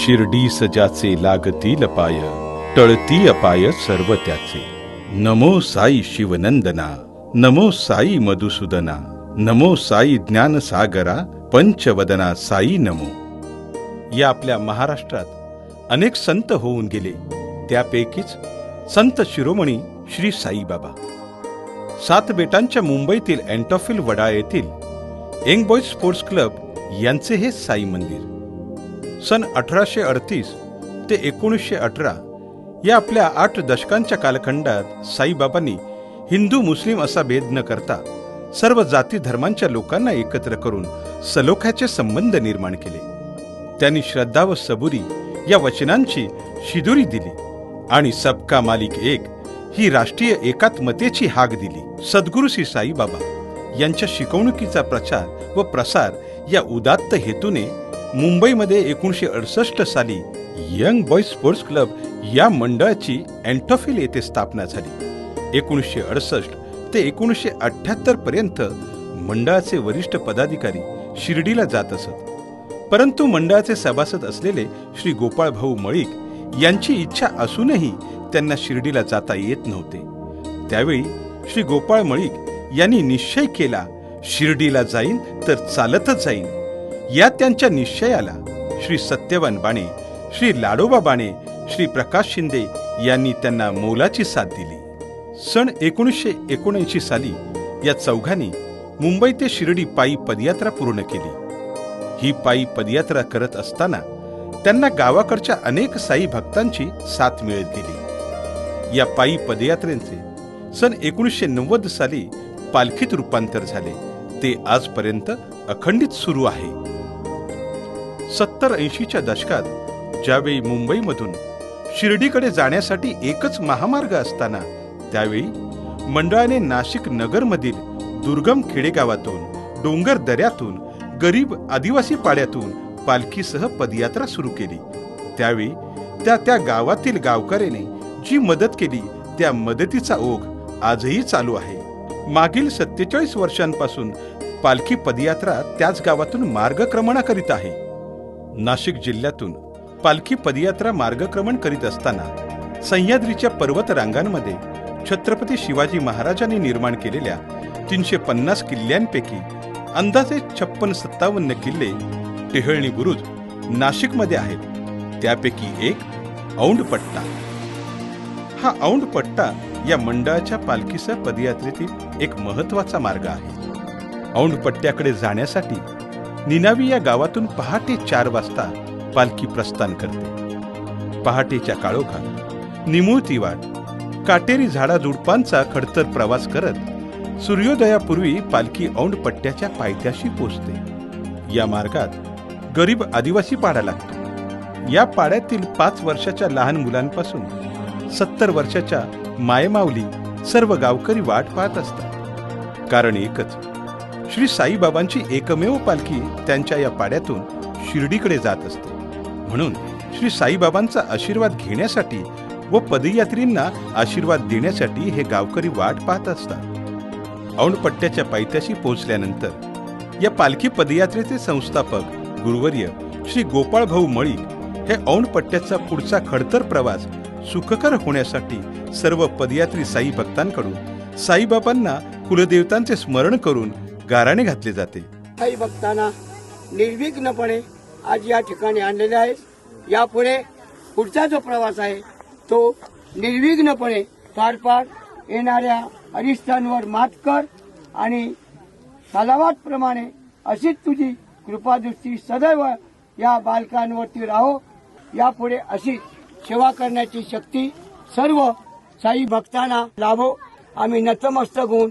शिर्डी सजाचे लागतील पाय टळती अपाय सर्व त्याचे. नमो साई शिवनंदना नमो साई मधुसूदना नमो साई ज्ञानसागरा पंचवदना साई नमो. या आपल्या महाराष्ट्रात अनेक संत होऊन गेले. त्यापैकीच संत शिरोमणी श्री साईबाबा. सात बेटांच्या मुंबईतील अँटॉफिल वडा येथील यंग बॉईज स्पोर्ट्स क्लब यांचे हे साई मंदिर. सन अठराशे अडतीस ते एकोणीसशे अठरा या आपल्या आठ दशकांच्या कालखंडात साईबाबांनी हिंदू मुस्लिम असा भेद न करता सर्व जाती धर्मांच्या लोकांना एकत्र करून सलोख्याचे संबंध निर्माण केले. त्यांनी श्रद्धा व सबुरी या वचनांची शिदुरी दिली आणि सबका मालिक एक ही राष्ट्रीय एकात्मतेची हाक दिली. सद्गुरू श्री साईबाबा यांच्या शिकवणुकीचा प्रचार व प्रसार या उदात्त हेतूने मुंबईमध्ये एकोणीसशे अडसष्ट साली यंग बॉय स्पोर्ट्स क्लब या मंडळाची अँटॉफिल येथे स्थापना झाली. एकोणीसशे अडसष्ट ते एकोणीसशे अठ्ठ्याहत्तर पर्यंत मंडळाचे वरिष्ठ पदाधिकारी शिर्डीला जात असत. परंतु मंडळाचे सभासद असलेले श्री गोपाळ भाऊ मळिक यांची इच्छा असूनही त्यांना शिर्डीला जाता येत नव्हते. त्यावेळी श्री गोपाळ मळिक यांनी निश्चय केला शिर्डीला जाईन तर चालतच जाईन. या त्यांच्या निश्चयाला श्री सत्यवान बाणे श्री लाडोबा बाणे श्री प्रकाश शिंदे यांनी त्यांना मोलाची साथ दिली. सन एकोणीसशे एकोणऐंशी साली या चौघांनी मुंबई ते शिर्डी पायी पदयात्रा पूर्ण केली. ही पायी पदयात्रा करत असताना त्यांना गावाकडच्या अनेक साई भक्तांची साथ मिळत गेली. या पायी पदयात्रेचे सन एकोणीसशे नव्वद साली पालखीत रूपांतर झाले. ते आजपर्यंत अखंडित सुरू आहे. सत्तर ऐंशीच्या दशकात ज्यावेळी मुंबईमधून शिर्डीकडे जाण्यासाठी एकच महामार्ग असताना त्यावेळी मंडळाने नाशिक नगरमधील दुर्गम खेडेगावातून डोंगर दऱ्यातून गरीब आदिवासी पाड्यातून पालखीसह पदयात्रा सुरू केली. त्यावेळी त्या त्या गावातील गावकऱ्याने जी मदत केली त्या मदतीचा ओघ आजही चालू आहे. मागील सत्तेचाळीस वर्षांपासून पालखी पदयात्रा त्याच गावातून मार्गक्रमणा करीत आहे. नाशिक जिल्ह्यातून पालखी पदयात्रा मार्गक्रमण करीत असताना सह्याद्रीच्या पर्वत रांगांमध्ये छत्रपती शिवाजी महाराजांनी निर्माण केलेल्या तीनशे पन्नास किल्ल्यांपैकी अंदाजे छप्पन सत्तावन्न किल्ले टेहळणी बुरुज नाशिकमध्ये आहेत. त्यापैकी एक औंडपट्टा हा औंडपट्टा या मंडळाच्या पालखीसह पदयात्रेतील एक महत्त्वाचा मार्ग आहे. औंडपट्ट्याकडे जाण्यासाठी निनावी या गावातून पहाटे चार वाजता पालखी प्रस्थान करते. पहाटेच्या काळोखात निमुळती वाट काटेरी झाडाझुडपांचा खडतर प्रवास करत सूर्योदयापूर्वी पालखी औंड पट्ट्याच्या पायथ्याशी पोचते. या मार्गात गरीब आदिवासी पाडा लागतो. या पाड्यातील पाच वर्षाच्या लहान मुलांपासून सत्तर वर्षाच्या मायमावली सर्व गावकरी वाट पाहत असतात. कारण एकच श्री साईबाबांची एकमेव पालखी त्यांच्या या पाड्यातून शिर्डीकडे जात असते. म्हणून श्री साईबाबांचा आशीर्वाद घेण्यासाठी व पदयात्रींना आशीर्वाद देण्यासाठी हे गावकरी वाट पाहत असतात. औंडपट्ट्याच्या पायथ्याशी पोहोचल्यानंतर या पालखी पदयात्रेचे संस्थापक गुरुवर्य श्री गोपाळ भाऊ मळी हे औंडपट्ट्याचा पुढचा खडतर प्रवास सुखकर होण्यासाठी सर्व पदयात्री साई भक्तांकडून साईबाबांना कुलदेवतांचे स्मरण करून गाराने घातले जाते. काही भक्तांना निर्विघ्नपणे आज या ठिकाणी आणलेले आहे यापुढे पुढचा जो प्रवास आहे तो निर्विघ्नपणे पार पार येणाऱ्या अरिष्ठांवर मात कर आणि प्रमाणे अशीच तुझी कृपादृष्टी सदैव या बालकांवरती राहो. यापुढे अशीच सेवा करण्याची शक्ती सर्व साई भक्तांना लाभो. आम्ही नतमस्तक होऊन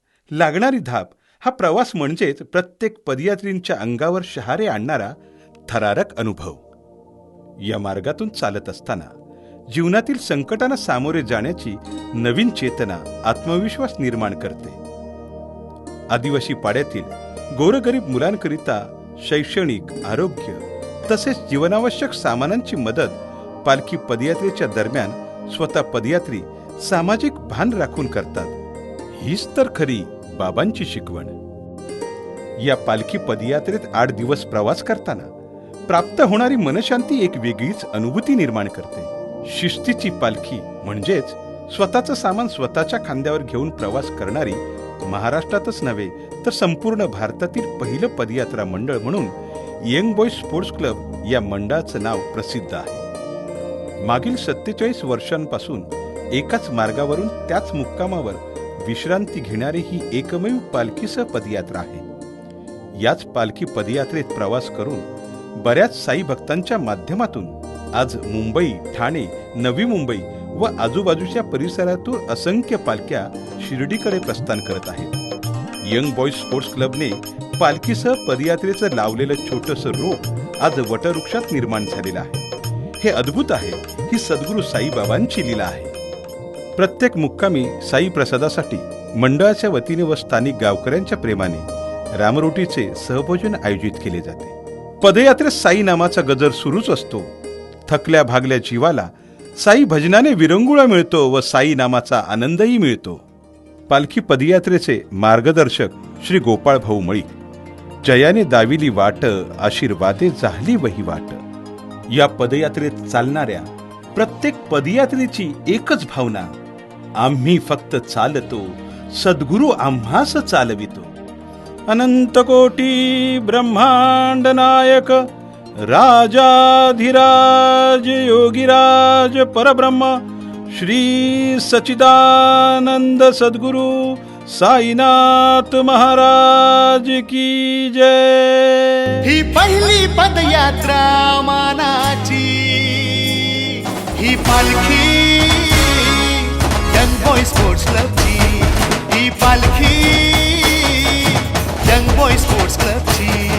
लागणारी धाप हा प्रवास म्हणजेच प्रत्येक पदयात्रींच्या अंगावर शहारे आणणारा थरारक अनुभव. या मार्गातून चालत असताना जीवनातील संकटांना सामोरे जाण्याची नवीन चेतना आत्मविश्वास निर्माण करते. आदिवासी पाड्यातील गोरगरीब मुलांकरिता शैक्षणिक आरोग्य तसेच जीवनावश्यक सामानांची मदत पालखी पदयात्रेच्या दरम्यान स्वतः पदयात्री सामाजिक भान राखून करतात. हीच तर खरी बाबांची शिकवण. या पालखी पदयात्रेत आठ दिवस प्रवास करताना प्राप्त होणारी मनशांती एक वेगळीच अनुभूती निर्माण करते. शिस्तीची पालखी म्हणजेच स्वतःचं सामान स्वतःच्या खांद्यावर घेऊन प्रवास करणारी महाराष्ट्रातच नव्हे तर संपूर्ण भारतातील पहिलं पदयात्रा मंडळ म्हणून यंग बॉय स्पोर्ट्स क्लब या मंडळाचं नाव प्रसिद्ध आहे. मागील सत्तेचाळीस वर्षांपासून एकाच मार्गावरून त्याच मुक्कामावर विश्रांती घेणारी ही एकमेव पालखीसह पदयात्रा आहे. याच पालखी पदयात्रेत प्रवास करून बऱ्याच साई भक्तांच्या माध्यमातून आज मुंबई ठाणे नवी मुंबई व आजूबाजूच्या परिसरातून असंख्य पालख्या शिर्डीकडे प्रस्थान करत आहेत. यंग बॉईज स्पोर्ट्स क्लबने पालखीसह पदयात्रेचं लावलेलं छोटंसं रोप आज वटवृक्षात निर्माण झालेलं आहे. हे अद्भुत आहे ही सद्गुरू साईबाबांची लीला आहे. प्रत्येक मुक्कामी साई प्रसादासाठी मंडळाच्या वतीने व स्थानिक गावकऱ्यांच्या प्रेमाने रामरोटीचे सहभोजन आयोजित केले जाते. पदयात्रेत साई नामाचा गजर सुरूच असतो. थकल्या भागल्या जीवाला साई भजनाने विरंगुळा मिळतो व साई नामाचा आनंदही मिळतो. पालखी पदयात्रेचे मार्गदर्शक श्री गोपाळ भाऊ मळी. जयाने दाविली वाट आशीर्वादे झाली वही वाट. या पदयात्रेत चालणाऱ्या प्रत्येक पदयात्रेची एकच भावना आम्ही फक्त चालतो सद्गुरू आम्हास चालवितो. अनंत कोटी ब्रह्मांड नायक राजाधिराज योगिराज परब्रह्म श्री सचिदानंद सद्गुरु साईनाथ महाराज की जय. ही पहिली पदयात्रा मानाची ही पालखी यंग बॉय स्पोर्ट्स क्लबची ही पालखी यंग बॉय स्पोर्ट्स क्लबची